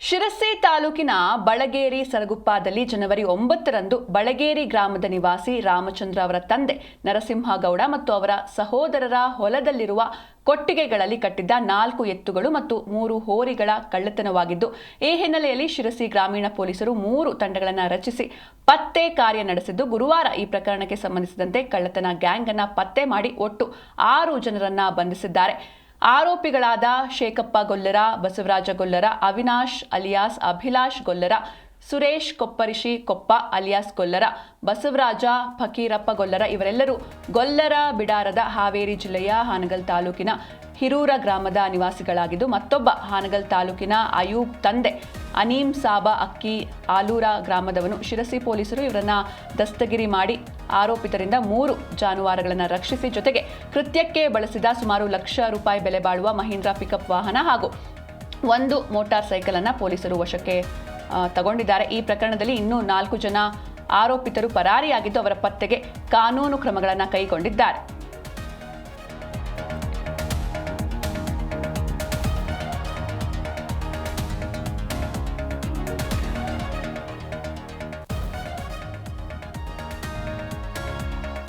ಶಿರಸಿ ತಾಲೂಕಿನ ಬಳಗೇರಿ ಸರಗುಪ್ಪದಲ್ಲಿ ಜನವರಿ ಒಂಬತ್ತರಂದು ಬಳಗೇರಿ ಗ್ರಾಮದ ನಿವಾಸಿ ರಾಮಚಂದ್ರ ಅವರ ತಂದೆ ನರಸಿಂಹಗೌಡ ಮತ್ತು ಅವರ ಸಹೋದರರ ಹೊಲದಲ್ಲಿರುವ ಕೊಟ್ಟಿಗೆಗಳಲ್ಲಿ ಕಟ್ಟಿದ್ದ ನಾಲ್ಕು ಎತ್ತುಗಳು ಮತ್ತು ಮೂರು ಹೋರಿಗಳ ಕಳ್ಳತನವಾಗಿದ್ದು, ಈ ಹಿನ್ನೆಲೆಯಲ್ಲಿ ಶಿರಸಿ ಗ್ರಾಮೀಣ ಪೊಲೀಸರು ಮೂರು ತಂಡಗಳನ್ನು ರಚಿಸಿ ಪತ್ತೆ ಕಾರ್ಯ ನಡೆಸಿದ್ದು, ಗುರುವಾರ ಈ ಪ್ರಕರಣಕ್ಕೆ ಸಂಬಂಧಿಸಿದಂತೆ ಕಳ್ಳತನ ಗ್ಯಾಂಗ್ ಅನ್ನ ಪತ್ತೆ ಮಾಡಿ ಒಟ್ಟು ಆರು ಜನರನ್ನ ಬಂಧಿಸಿದ್ದಾರೆ. ಆರೋಪಿಗಳಾದ ಶೇಖಪ್ಪ ಗೊಲ್ಲರ ಬಸವರಾಜ ಗೊಲ್ಲರ ಅವಿನಾಶ್ ಅಲಿಯಾಸ್ ಅಭಿಲಾಷ್ ಗೊಲ್ಲರ ಸುರೇಶ್ ಕೊಪ್ಪರಿಶಿ, ಕೊಪ್ಪ ಅಲಿಯಾಸ್ ಗೊಲ್ಲರ, ಬಸವರಾಜ ಫಕೀರಪ್ಪ ಗೊಲ್ಲರ ಇವರೆಲ್ಲರೂ ಗೊಲ್ಲರ ಬಿಡಾರದ ಹಾವೇರಿ ಜಿಲ್ಲೆಯ ಹಾನಗಲ್ ತಾಲೂಕಿನ ಹಿರೂರ ಗ್ರಾಮದ ನಿವಾಸಿಗಳಾಗಿದ್ದು ಮತ್ತೊಬ್ಬ ಹಾನಗಲ್ ತಾಲೂಕಿನ ಅಯೂಬ್ ತಂದೆ ಅನೀಂ ಸಾಬಾ ಅಕ್ಕಿ ಆಲೂರ ಗ್ರಾಮದವನು. ಶಿರಸಿ ಪೊಲೀಸರು ಇವರನ್ನ ದಸ್ತಗಿರಿ ಮಾಡಿ ಆರೋಪಿತರಿಂದ ಮೂರು ಜಾನುವಾರುಗಳನ್ನು ರಕ್ಷಿಸಿ ಜೊತೆಗೆ ಕೃತ್ಯಕ್ಕೆ ಬಳಸಿದ ಸುಮಾರು ಲಕ್ಷ ರೂಪಾಯಿ ಬೆಲೆ ಬಾಳುವ ಮಹೀಂದ್ರಾ ಪಿಕಪ್ ವಾಹನ ಹಾಗೂ ಒಂದು ಮೋಟಾರ್ ಸೈಕಲ್ ಅನ್ನ ಪೊಲೀಸರು ವಶಕ್ಕೆ ತಗೊಂಡಿದ್ದಾರೆ. ಈ ಪ್ರಕರಣದಲ್ಲಿ ಇನ್ನೂ ನಾಲ್ಕು ಜನ ಆರೋಪಿತರು ಪರಾರಿಯಾಗಿದ್ದು ಅವರ ಪತ್ತೆಗೆ ಕಾನೂನು ಕ್ರಮಗಳನ್ನು ಕೈಗೊಂಡಿದ್ದಾರೆ.